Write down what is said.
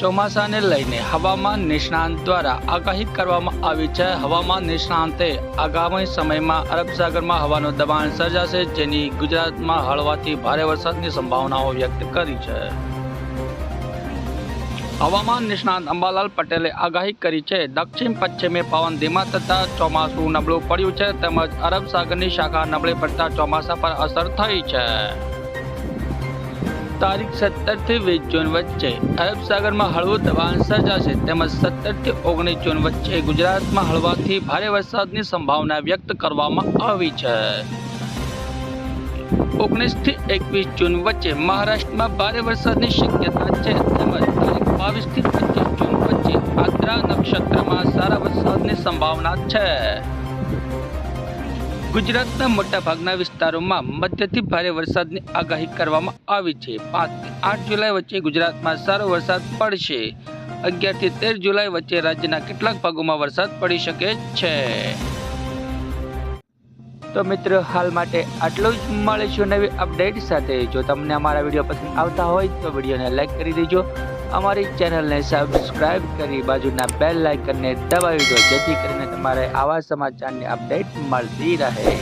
ચોમાસાને લઈને હવામાન નિષ્ણાંત દ્વારા આગાહી કરવામાં આવી છે. હવામાન નિષ્ણાંતે આગામી સમયમાં અરબ સાગરમાં હવાનું દબાણ સર્જાશે, જેની ગુજરાતમાં હળવાથી ભારે વરસાદની સંભાવનાઓ વ્યક્ત કરી છે. હવામાન નિષ્ણાંત અંબાલાલ પટેલે આગાહી કરી છે, દક્ષિણ પશ્ચિમે પવન ધીમા થતા ચોમાસું નબળું પડ્યું છે, તેમજ અરબ સાગરની શાખા નબળી પડતા ચોમાસા પર અસર થઈ છે. તારીખ સત્તરથી વીસ જૂન વચ્ચે. અરબ સાગરમાં હળવું દબાણ સર્જાશે તેમજ સત્તરથી ઓગણીસ જૂન વચ્ચે ગુજરાતમાં હળવાથી ભારે વરસાદની સંભાવના વ્યક્ત કરવામાં આવી છે. ઓગણીસથી એકવીસ જૂન વચ્ચે મહારાષ્ટ્રમાં ભારે વરસાદની શક્યતા છે તેમજ તારીખ બાવીસથી પચીસ જૂન વચ્ચે આદ્રા નક્ષત્રમાં સારા વરસાદની સંભાવના છે. ગુજરાતના મોટાભાગના વિસ્તારોમાં મધ્યથી ભારે વરસાદની આગાહી કરવામાં આવી છે. પાંચથી આઠ જુલાઈ વચ્ચે ગુજરાતમાં સારો વરસાદ પડશે. અગિયારથી તેર જુલાઈ વચ્ચે રાજ્યના કેટલાક ભાગોમાં વરસાદ પડી શકે છે. તો મિત્રો, હાલ માટે આટલું જ. મળીશું નવી અપડેટ સાથે. જો તમને અમારા વીડિયો પસંદ આવતા હોય, તો વિડીયોને લાઇક કરી દેજો. અમારી ચેનલને સબસ્ક્રાઇબ કરી બાજુના બેલ લાઇકનને દબાવી દો, જેથી કરીને તમારે આવા સમાચારની અપડેટ મળતી રહે.